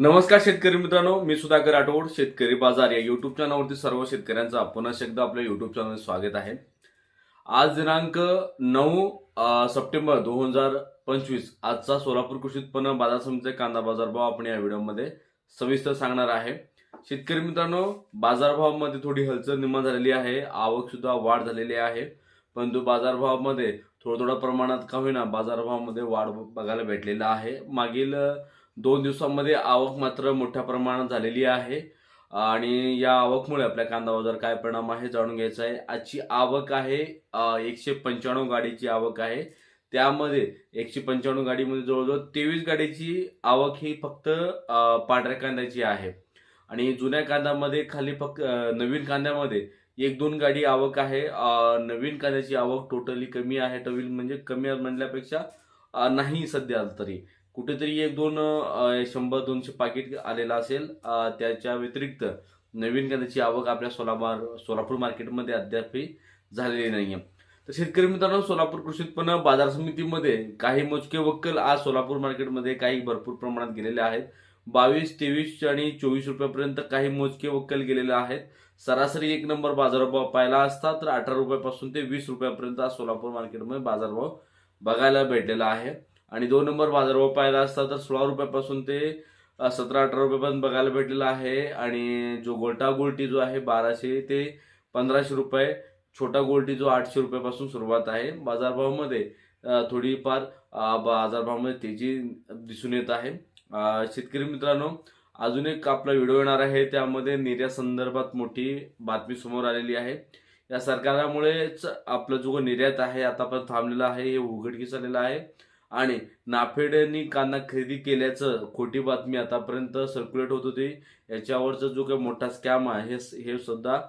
नमस्कार शेतकरी मित्रांनो मी सुधाकर राठोड शेतकरी बाजार या युट्यूब चॅनलवरती सर्व शेतकऱ्यांचं पुन्हा एकदा आपल्या युट्यूब चॅनल स्वागत आहे. आज दिनांक नऊ सप्टेंबर दोन हजार पंचवीस आजचा सोलापूर कृषी उत्पन्न बाजार समितीचा कांदा बाजारभाव आपण या व्हिडिओमध्ये सविस्तर सांगणार आहे. शेतकरी मित्रांनो बाजारभावामध्ये थोडी हलचल निर्माण झालेली आहे आवक सुद्धा वाढ झालेली आहे परंतु बाजारभावामध्ये थोडं थोड्या प्रमाणात का होईना बाजारभावामध्ये वाढ बघायला भेटलेला आहे. मागील दोन दिवसांमध्ये आवक मात्र मोठ्या प्रमाणात झालेली आहे. आणि या आवकमुळे आपल्या कांदा बाजार काय परिणाम आहे जाणून घ्यायचा आहे. आजची आवक आहे एकशे पंच्याण्णव गाडीची आवक आहे. त्यामध्ये एकशे पंच्याण्णव गाडीमध्ये जवळजवळ तेवीस गाडीची आवक ही फक्त पांढऱ्या कांद्याची आहे. आणि जुन्या कांद्यामध्ये खाली फक्त नवीन कांद्यामध्ये एक दोन गाडी आवक आहे. नवीन कांद्याची आवक टोटली कमी आहे. टवील म्हणजे कमी म्हणल्यापेक्षा नाही सध्या तरी. कुठेतरी एक दोन शंभर दोनशे पाकिट आलेलं असेल. त्याच्या व्यतिरिक्त नवीन कांद्याची आवक आपल्या सोलापूर सोलापूर मार्केटमध्ये अद्यापही झालेली नाही आहे तर शेतकरी मित्रांनो सोलापूर कृषी उत्पन्न बाजार समितीमध्ये काही मोजके वक्कल आज सोलापूर मार्केटमध्ये काही भरपूर प्रमाणात गेलेले आहेत. बावीस तेवीस आणि चोवीस रुपयापर्यंत काही मोजके वक्कल गेलेले आहेत. सरासरी एक नंबर बाजारभाव पाहिला असता तर अठरा रुपयापासून ते वीस रुपयापर्यंत आज सोलापूर मार्केटमध्ये बाजारभाव बघायला भेटलेला आहे. आणि दोन नंबर बाजारभाव पाहिला असता तर सोळा रुपयापासून ते सतरा अठरा रुपयापर्यंत बघायला भेटलेला आहे. आणि जो गोलटा गोल्टी जो आहे बाराशे ते पंधराशे रुपये छोटा गोल्टी जो आठशे रुपयापासून सुरुवात आहे. बाजारभावामध्ये थोडीफार बाजारभावामध्ये तेजी दिसून येत आहे. शेतकरी मित्रांनो अजून एक आपला व्हिडिओ येणार आहे. त्यामध्ये निर्यात संदर्भात मोठी बातमी समोर आलेली आहे. या सरकारामुळेच आपलं जो निर्यात आहे आतापर्यंत थांबलेला आहे. हे उघडकीस आलेलं आहे. आणि नाफेडनी कांदा खरेदी केल्याचं खोटी बातमी आतापर्यंत सर्क्युलेट होत होती. याच्यावरचा जो काही मोठा स्कॅम आहे हे सुद्धा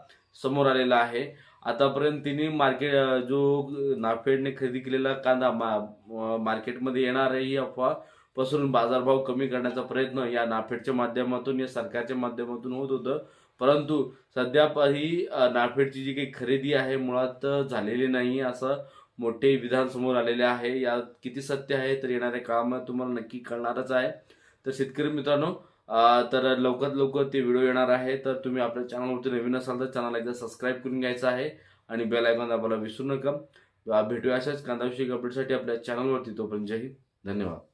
समोर आलेला आहे. आतापर्यंत तिने मार्केट जो नाफेडने खरेदी केलेला कांदा मा मार्केटमध्ये येणार आहे ही अफवा पसरून बाजारभाव कमी करण्याचा प्रयत्न या नाफेडच्या माध्यमातून या सरकारच्या माध्यमातून होत होतं. परंतु सध्या प- ही नाफेडची जी काही खरेदी आहे मुळात झालेली नाही असं मोठे विधान समोर आलेले आहे. यात किती सत्य आहे तर येणाऱ्या काळामध्ये तुम्हाला नक्की कळणारच आहे. तर शेतकरी मित्रांनो तर लवकरात लवकर ते व्हिडिओ येणार आहे. तर तुम्ही आपल्या चॅनलवरती नवीन असाल तर चॅनल एकदा सबस्क्राईब करून घ्यायचं आहे आणि बेल आयकॉन दाबायला विसरू नका. भेटूया अशाच कांदाविषयी अपडेटसाठी आपल्या चॅनलवरती. तोपर्यंत जय हिंद. धन्यवाद.